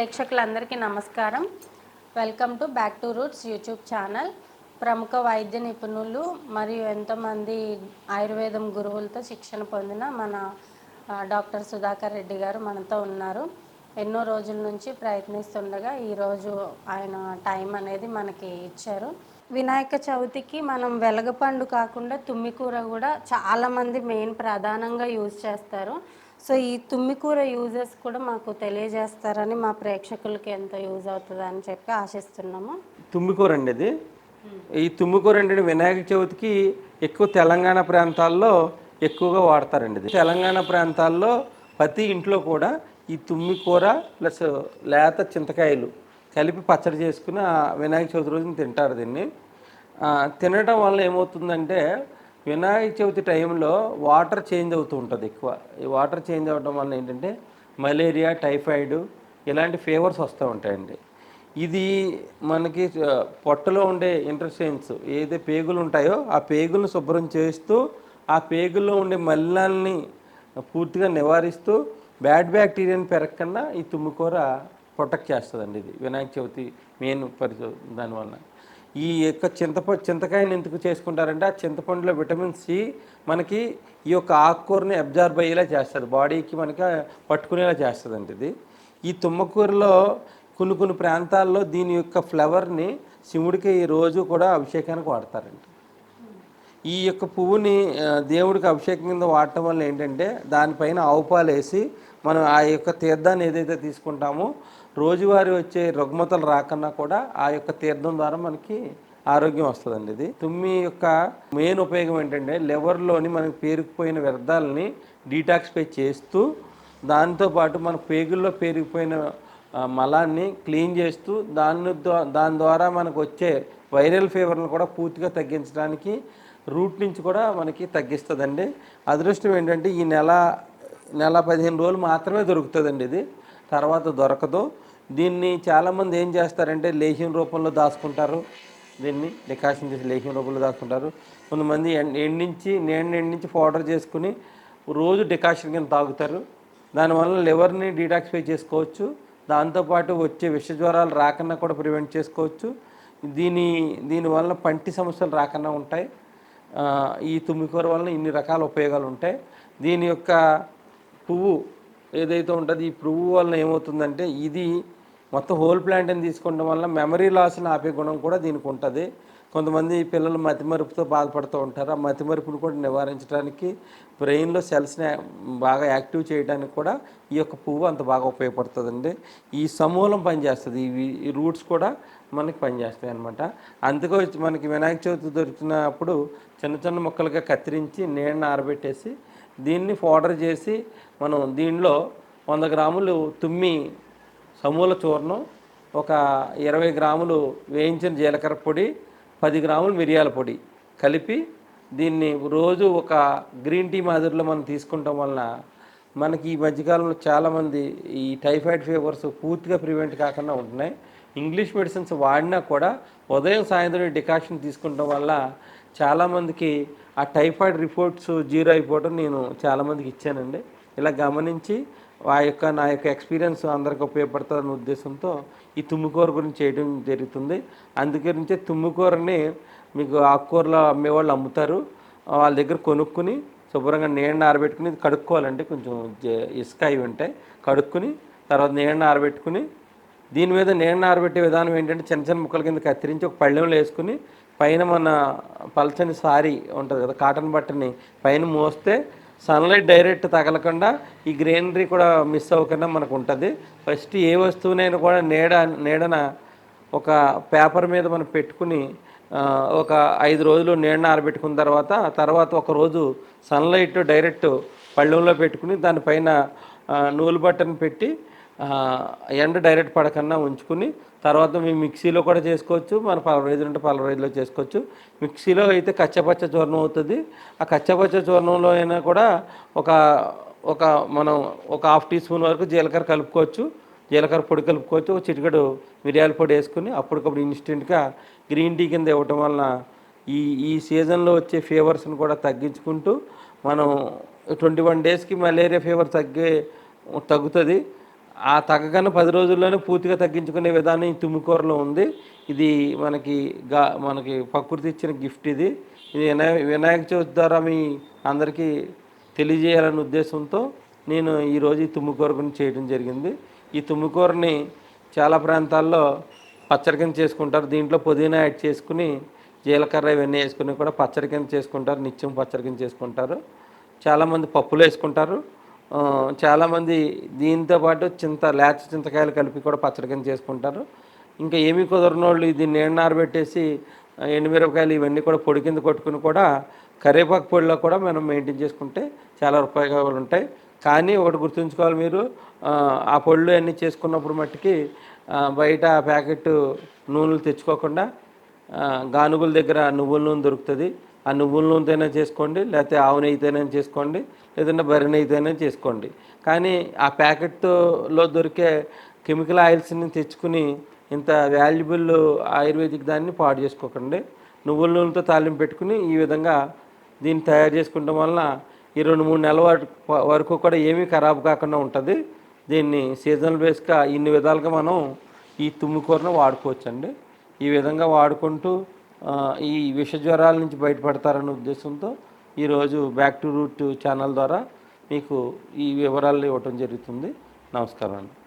ప్రేక్షకులందరికీ నమస్కారం. Welcome to back to roots YouTube channel. ప్రముఖ వైద్య నిపుణులు మరియు ఎంతోమంది ఆయుర్వేదం గురువులతో శిక్షణ పొందిన మన డాక్టర్ సుధాకర్ రెడ్డి గారు మనతో ఉన్నారు. ఎన్నో రోజుల నుంచి ప్రయత్నిస్తుండగా ఈరోజు ఆయన టైం అనేది మనకి ఇచ్చారు. వినాయక చవితికి మనం వెలగపండు కాకుండా తుమ్మికూర కూడా చాలామంది మెయిన్ ప్రధానంగా యూజ్ చేస్తారు. సో ఈ తుమ్మికూర యూజెస్ కూడా మాకు తెలియజేస్తారని మా ప్రేక్షకులకి ఎంత యూజ్ అవుతుంది అని చెప్పి ఆశిస్తున్నాము. తుమ్మికూర అండి ఇది. ఈ తుమ్మికూర అంటే వినాయక చవితికి ఎక్కువ తెలంగాణ ప్రాంతాల్లో ఎక్కువగా వాడతారండి ఇది. తెలంగాణ ప్రాంతాల్లో ప్రతి ఇంట్లో కూడా ఈ తుమ్మికూర ప్లస్ లేత చింతకాయలు కలిపి పచ్చడి చేసుకుని ఆ వినాయక చవితి రోజున తింటారు దీన్ని. తినడం వల్ల ఏమవుతుందంటే వినాయక చవితి టైంలో వాటర్ చేంజ్ అవుతూ ఉంటుంది ఎక్కువ. ఈ వాటర్ చేంజ్ అవ్వడం వల్ల ఏంటంటే మలేరియా టైఫాయిడ్ ఇలాంటి ఫీవర్స్ వస్తూ ఉంటాయండి. ఇది మనకి పొట్టలో ఉండే ఇంటర్సెన్స్ ఏదైతే పేగులు ఉంటాయో ఆ పేగులను శుభ్రం చేస్తూ ఆ పేగుల్లో ఉండే మలినాల్ని పూర్తిగా నివారిస్తూ బ్యాడ్ బ్యాక్టీరియాని పెరగకుండా ఈ తుమ్ముకూర ప్రొటెక్ట్ చేస్తుందండి ఇది. వినాయక చవితి మెయిన్ పరిశోధన దానివల్ల ఈ యొక్క చింతప చింతకాయని ఎందుకు చేసుకుంటారంటే ఆ చింతపండులో విటమిన్ సి మనకి ఈ యొక్క ఆకుకూరని అబ్జార్బ్ అయ్యేలా చేస్తుంది. బాడీకి మనకి పట్టుకునేలా చేస్తుందండి ఇది. ఈ తుమ్మకూరలో కొన్ని కొన్ని ప్రాంతాల్లో దీని యొక్క ఫ్లవర్ని శివుడికి ఈ రోజు కూడా అభిషేకానికి వాడతారండి. ఈ యొక్క పువ్వుని దేవుడికి అభిషేకం కింద వాడటం వల్ల ఏంటంటే దానిపైన ఆవు పాలు వేసి మనం ఆ యొక్క తీర్థాన్ని ఏదైతే తీసుకుంటామో రోజువారీ వచ్చే రుగ్మతలు రాకన్నా కూడా ఆ యొక్క తీర్థం ద్వారా మనకి ఆరోగ్యం వస్తుందండి ఇది. తుమ్మి యొక్క మెయిన్ ఉపయోగం ఏంటంటే లివర్లోని మనకి పేరుకుపోయిన వ్యర్థాలని డీటాక్సిఫై చేస్తూ దాంతోపాటు మన పేగుల్లో పేరుకుపోయిన మలాన్ని క్లీన్ చేస్తూ దాని దాని ద్వారా మనకు వచ్చే వైరల్ ఫీవర్ను కూడా పూర్తిగా తగ్గించడానికి రూట్ నుంచి కూడా మనకి తగ్గిస్తుందండి. అదృష్టం ఏంటంటే ఈ నెల నెల పదిహేను రోజులు మాత్రమే దొరుకుతుందండి ఇది. తర్వాత దొరకదు. దీన్ని చాలామంది ఏం చేస్తారంటే లేహ్యం రూపంలో దాచుకుంటారు. దీన్ని డికాషన్ చేసి లేహ్యం రూపంలో దాచుకుంటారు. కొంతమంది ఎండ్ ఎండించి నేను ఎండించి పౌడర్ చేసుకుని రోజు డికాషన్ కింద తాగుతారు. దానివల్ల లివర్ని డీటాక్సిఫై చేసుకోవచ్చు. దాంతోపాటు వచ్చే విష జ్వరాలు రాకుండా కూడా ప్రివెంట్ చేసుకోవచ్చు. దీని దీనివల్ల పంటి సమస్యలు రాకుండా ఉంటాయి. ఈ తుమ్మికూర వలన ఇన్ని రకాల ఉపయోగాలు ఉంటాయి. దీని యొక్క పువ్వు ఏదైతే ఉంటుందో ఈ పువ్వు వలన ఏమవుతుందంటే ఇది మొత్తం హోల్ ప్లాంట్ని తీసుకోవడం వల్ల మెమరీ లాస్ని ఆపే గుణం కూడా దీనికి ఉంటుంది. కొంతమంది పిల్లలు మతిమరుపుతో బాధపడుతూ ఉంటారు. ఆ మతిమరుపును కూడా నివారించడానికి బ్రెయిన్లో సెల్స్ని బాగా యాక్టివ్ చేయడానికి కూడా ఈ యొక్క పువ్వు అంత బాగా ఉపయోగపడుతుందండి. ఈ సమూలం పనిచేస్తుంది. ఇవి ఈ రూట్స్ కూడా మనకి పనిచేస్తాయి అనమాట అందుకో మనకి వినాయక చవితి దొరికినప్పుడు చిన్న చిన్న ముక్కలుగా కత్తిరించి నీళ్ళని ఆరబెట్టేసి దీన్ని పౌడర్ చేసి మనం దీనిలో వంద గ్రాములు తుమ్మి సమూల చూర్ణం ఒక ఇరవై గ్రాములు వేయించిన జీలకర్ర పొడి పది గ్రాములు మిరియాల పొడి కలిపి దీన్ని రోజు ఒక గ్రీన్ టీ మాదిరిలో మనం తీసుకుంటాం వలన మనకి ఈ మధ్యకాలంలో చాలామంది ఈ టైఫాయిడ్ ఫీవర్స్ పూర్తిగా ప్రివెంట్ కాకుండా ఉంటున్నాయి. ఇంగ్లీష్ మెడిసిన్స్ వాడినా కూడా ఉదయం సాయంత్రం డికాషన్ తీసుకుంటాం వల్ల చాలామందికి ఆ టైఫాయిడ్ రిపోర్ట్స్ జీరో అయిపోవడం నేను చాలామందికి ఇచ్చానండి. ఇలా గమనించి ఆ యొక్క నా యొక్క ఎక్స్పీరియన్స్ అందరికి ఉపయోగపడుతుందనే ఉద్దేశంతో ఈ తుమ్ముకూర గురించి చేయడం జరుగుతుంది. అందుగురించే తుమ్ముకూరని మీకు ఆకుకూరలో అమ్మేవాళ్ళు అమ్ముతారు. వాళ్ళ దగ్గర కొనుక్కుని శుభ్రంగా నీళ్ళని ఆరబెట్టుకుని కడుక్కోవాలండి కొంచెం ఇసుక అవి ఉంటాయి. కడుక్కుని తర్వాత నీళ్ళని ఆరబెట్టుకుని దీని మీద నీళ్ళని ఆరబెట్టే విధానం ఏంటంటే చిన్న చిన్న ముక్కల కింద కత్తిరించి ఒక పళ్ళెంలో వేసుకుని పైన మన పల్చని సారీ ఉంటుంది కదా కాటన్ బట్టని పైన మోస్తే సన్లైట్ డైరెక్ట్ తగలకుండా ఈ గ్రీనరీ కూడా మిస్ అవ్వకుండా మనకు ఉంటుంది. ఫస్ట్ ఏ వస్తువునైనా కూడా నీడ నీడన ఒక పేపర్ మీద మనం పెట్టుకుని ఒక ఐదు రోజులు నీడన ఆరబెట్టుకున్న తర్వాత తర్వాత ఒక రోజు సన్లైట్ డైరెక్ట్ పళ్ళెంలో పెట్టుకుని దానిపైన నూలు బట్టను పెట్టి ఎండ డైరెక్ట్ పడకన్నా ఉంచుకుని తర్వాత మీ మిక్సీలో కూడా చేసుకోవచ్చు మన పలవరైజు ఉంటే పలవరైజులో చేసుకోవచ్చు. మిక్సీలో అయితే కచ్చపచ్చ చూర్ణం అవుతుంది. ఆ కచ్చపచ్చ చూర్ణంలో అయినా కూడా ఒక ఒక మనం ఒక హాఫ్ టీ స్పూన్ వరకు జీలకర్ర కలుపుకోవచ్చు. జీలకర్ర పొడి కలుపుకోవచ్చు. ఒక చిటికెడు మిరియాల పొడి వేసుకుని అప్పటికప్పుడు ఇన్స్టెంట్గా గ్రీన్ టీ కింద ఇవ్వటం వలన ఈ ఈ సీజన్లో వచ్చే ఫీవర్స్ని కూడా తగ్గించుకుంటూ మనం ట్వంటీ వన్ డేస్కి మలేరియా ఫీవర్ తగ్గే తగ్గుతుంది. ఆ తగ్గన పది రోజుల్లోనే పూర్తిగా తగ్గించుకునే విధానం ఈ తుమ్మికూరలో ఉంది. ఇది మనకి గా మనకి ప్రకృతి ఇచ్చిన గిఫ్ట్ ఇది. ఇది వినాయ వినాయక చవితి ద్వారా మీ అందరికీ తెలియజేయాలనే ఉద్దేశంతో నేను ఈరోజు ఈ తుమ్మికూర గురించి చేయడం జరిగింది. ఈ తుమ్మికూరని చాలా ప్రాంతాల్లో పచ్చడి కింద చేసుకుంటారు. దీంట్లో పుదీనా యాడ్ చేసుకుని జీలకర్ర ఇవన్నీ వేసుకుని కూడా పచ్చడి కింద చేసుకుంటారు. నిత్యం పచ్చడి కింద చేసుకుంటారు. చాలామంది పప్పులు వేసుకుంటారు. చాలామంది దీంతో పాటు చింత లేచ చింతకాయలు కలిపి కూడా పచ్చడి కింద చేసుకుంటారు. ఇంకా ఏమీ కుదరని వాళ్ళు దీన్ని నీడ ఆరబెట్టేసి ఎండుమిరపకాయలు ఇవన్నీ కూడా పొడి కింద కొట్టుకుని కూడా కరివేపాకు పొడిలో కూడా మనం మెయింటైన్ చేసుకుంటే చాలా ఉపయోగాలు ఉంటాయి. కానీ ఒకటి గుర్తుంచుకోవాలి మీరు ఆ, పొళ్ళు అన్నీ చేసుకున్నప్పుడు మట్టుకి బయట ఆ ప్యాకెట్ నూనెలు తెచ్చుకోకుండా గానుగుల దగ్గర నువ్వుల నూనె దొరుకుతుంది. ఆ నువ్వుల నూనెతోనే చేసుకోండి లేకపోతే ఆవు నెయ్యితోనే చేసుకోండి లేదంటే బర్రె నెయ్యితోనే చేసుకోండి. కానీ ఆ ప్యాకెట్లో దొరికే కెమికల్ ఆయిల్స్ని తెచ్చుకుని ఇంత వాల్యుబుల్ ఆయుర్వేదిక్ దాన్ని పాడు చేసుకోకండి. నువ్వుల నూనెతో తాలింపు పెట్టుకుని ఈ విధంగా దీన్ని తయారు చేసుకోవడం వలన ఈ రెండు మూడు నెలల వరకు వరకు కూడా ఏమీ ఖరాబ్ కాకుండా ఉంటుంది. దీన్ని సీజనల్ బేస్గా ఇన్ని విధాలుగా మనం ఈ తుమ్మికూరను వాడుకోవచ్చండి. ఈ విధంగా వాడుకుంటూ ఈ విష జ్వరాల నుంచి బయటపడతారనే ఉద్దేశంతో ఈరోజు బ్యాక్ టు రూట్ ఛానల్ ద్వారా మీకు ఈ వివరాలు ఇవ్వటం జరుగుతుంది. నమస్కారం అండి.